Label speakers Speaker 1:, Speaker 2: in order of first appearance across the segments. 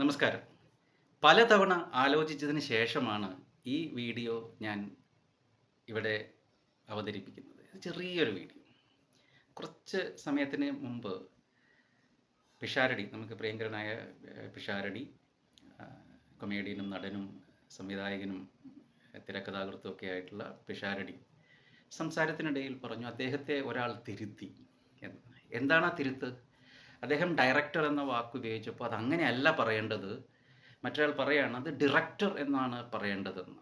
Speaker 1: നമസ്കാരം. പലതവണ ആലോചിച്ചതിന് ശേഷമാണ് ഈ വീഡിയോ ഞാൻ ഇവിടെ അവതരിപ്പിക്കുന്നത്. ചെറിയൊരു വീഡിയോ. കുറച്ച് സമയത്തിന് മുമ്പ് പിഷാരടി നമുക്ക് പ്രിയങ്കരനായ പിഷാരടി കൊമേഡിയനും നടനും സംവിധായകനും തിരക്കഥാകൃത്തും ഒക്കെ ആയിട്ടുള്ള പിഷാരടി സംസാരത്തിനിടയിൽ പറഞ്ഞു അദ്ദേഹത്തെ ഒരാൾ തിരുത്തി. എന്ന് എന്താണ് ആ തിരുത്ത്? അദ്ദേഹം ഡയറക്ടർ എന്ന വാക്ക് ഉപയോഗിച്ചപ്പോൾ അത് അങ്ങനെയല്ല പറയേണ്ടത്. മറ്റൊരാൾ പറയുകയാണ് അത് ഡിറക്ടർ എന്നാണ് പറയേണ്ടതെന്ന്.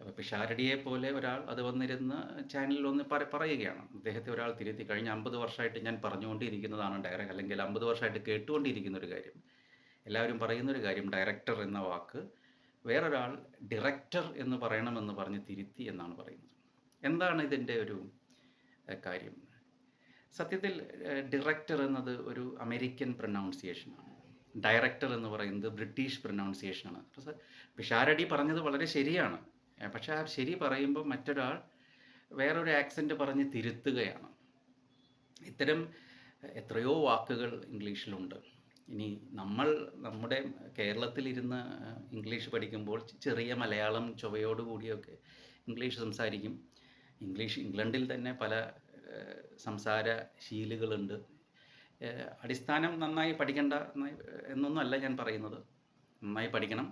Speaker 1: അപ്പോൾ പിഷാരടിയെ പോലെ ഒരാൾ അത് വന്നിരുന്ന ചാനലിൽ ഒന്ന് പറ പറയുകയാണ്. അദ്ദേഹത്തെ ഒരാൾ തിരുത്തി കഴിഞ്ഞ അമ്പത് വർഷമായിട്ട് ഞാൻ പറഞ്ഞുകൊണ്ടിരിക്കുന്നതാണ് ഡയറക്ടർ അല്ലെങ്കിൽ അമ്പത് വർഷമായിട്ട് കേട്ടുകൊണ്ടിരിക്കുന്ന ഒരു കാര്യം. എല്ലാവരും പറയുന്ന ഒരു കാര്യം ഡയറക്ടർ എന്ന വാക്ക് വേറൊരാൾ ഡിറക്ടർ എന്ന് പറയണമെന്ന് പറഞ്ഞ് തിരുത്തി എന്നാണ് പറയുന്നത്. എന്താണ് ഇതിന്റെ ഒരു കാര്യം? സത്യത്തിൽ ഡിറക്ടർ എന്നത് ഒരു അമേരിക്കൻ പ്രൊനൗൺസിയേഷനാണ് ഡയറക്ടർ എന്ന് പറയുന്നത് ബ്രിട്ടീഷ് പ്രൊനൗൺസിയേഷനാണ് പിഷാരടി പറഞ്ഞത് വളരെ ശരിയാണ്. പക്ഷെ ആ ശരി പറയുമ്പോൾ മറ്റൊരാൾ വേറൊരു ആക്സെന്റ് പറഞ്ഞ് തിരുത്തുകയാണ്. ഇത്തരം എത്രയോ വാക്കുകൾ ഇംഗ്ലീഷിലുണ്ട്. ഇനി നമ്മൾ നമ്മുടെ കേരളത്തിലിരുന്ന് ഇംഗ്ലീഷ് പഠിക്കുമ്പോൾ ചെറിയ മലയാളം ചുവയോടുകൂടിയൊക്കെ ഇംഗ്ലീഷ് സംസാരിക്കും. ഇംഗ്ലീഷ് ഇംഗ്ലണ്ടിൽ തന്നെ പല സംസാര ശീലുകളുണ്ട് അടിസ്ഥാനം നന്നായി പഠിക്കേണ്ട എന്നൊന്നും അല്ല ഞാൻ പറയുന്നത്. നന്നായി പഠിക്കണം.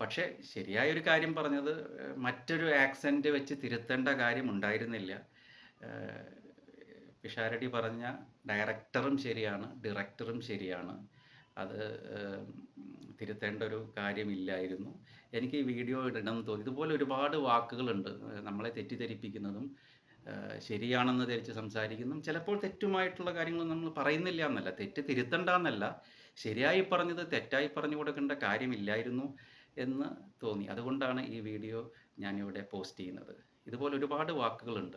Speaker 1: പക്ഷേ ശരിയായ ഒരു കാര്യം പറഞ്ഞത് മറ്റൊരു ആക്സെന്റ് വെച്ച് തിരുത്തേണ്ട കാര്യം ഉണ്ടായിരുന്നില്ല. പിഷാരടി പറഞ്ഞ ഡയറക്ടറും ശരിയാണ് ഡിറക്ടറും ശരിയാണ്. അത് തിരുത്തേണ്ട ഒരു കാര്യമില്ലായിരുന്നു. എനിക്ക് ഈ വീഡിയോ ഇടണമെന്ന് തോന്നി. ഇതുപോലെ ഒരുപാട് വാക്കുകളുണ്ട്. നമ്മളെ തെറ്റിദ്ധരിപ്പിക്കുന്നതും ശരിയാണെന്ന് ധരിച്ച് സംസാരിക്കുന്നു. ചിലപ്പോൾ തെറ്റുമായിട്ടുള്ള കാര്യങ്ങൾ നമ്മൾ പറയുന്നില്ല എന്നല്ല. തെറ്റ് തിരുത്തണ്ട എന്നല്ല ശരിയായി പറഞ്ഞത് തെറ്റായി പറഞ്ഞു കൊടുക്കേണ്ട കാര്യമില്ലായിരുന്നു എന്ന് തോന്നി. അതുകൊണ്ടാണ് ഈ വീഡിയോ ഞാനിവിടെ പോസ്റ്റ് ചെയ്യുന്നത്. ഇതുപോലെ ഒരുപാട് വാക്കുകളുണ്ട്.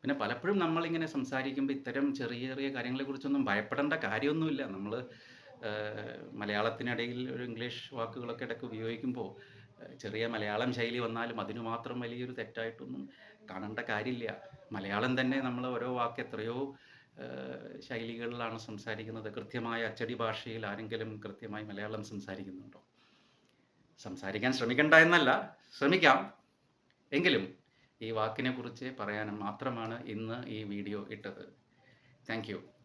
Speaker 1: പിന്നെ പലപ്പോഴും നമ്മളിങ്ങനെ സംസാരിക്കുമ്പോൾ ഇത്തരം ചെറിയ ചെറിയ കാര്യങ്ങളെക്കുറിച്ചൊന്നും ഭയപ്പെടേണ്ട കാര്യമൊന്നുമില്ല. നമ്മൾ മലയാളത്തിനിടയിൽ ഒരു ഇംഗ്ലീഷ് വാക്കുകളൊക്കെ ഇടയ്ക്ക് ഉപയോഗിക്കുമ്പോൾ ചെറിയ മലയാളം ശൈലി വന്നാലും അതിനു മാത്രം വലിയൊരു തെറ്റായിട്ടൊന്നും കാണേണ്ട കാര്യമില്ല. മലയാളം തന്നെ നമ്മൾ ഓരോ വാക്ക് എത്രയോ ശൈലികളിലാണ് സംസാരിക്കുന്നത്. കൃത്യമായ അച്ചടി ഭാഷയിൽ ആരെങ്കിലും കൃത്യമായി മലയാളം സംസാരിക്കുന്നുണ്ടോ? സംസാരിക്കാൻ ശ്രമിക്കണ്ട എന്നല്ല ശ്രമിക്കാം. എങ്കിലും ഈ വാക്കിനെ കുറിച്ച് പറയാൻ മാത്രമാണ് ഇന്ന് ഈ വീഡിയോ ഇട്ടത്. താങ്ക്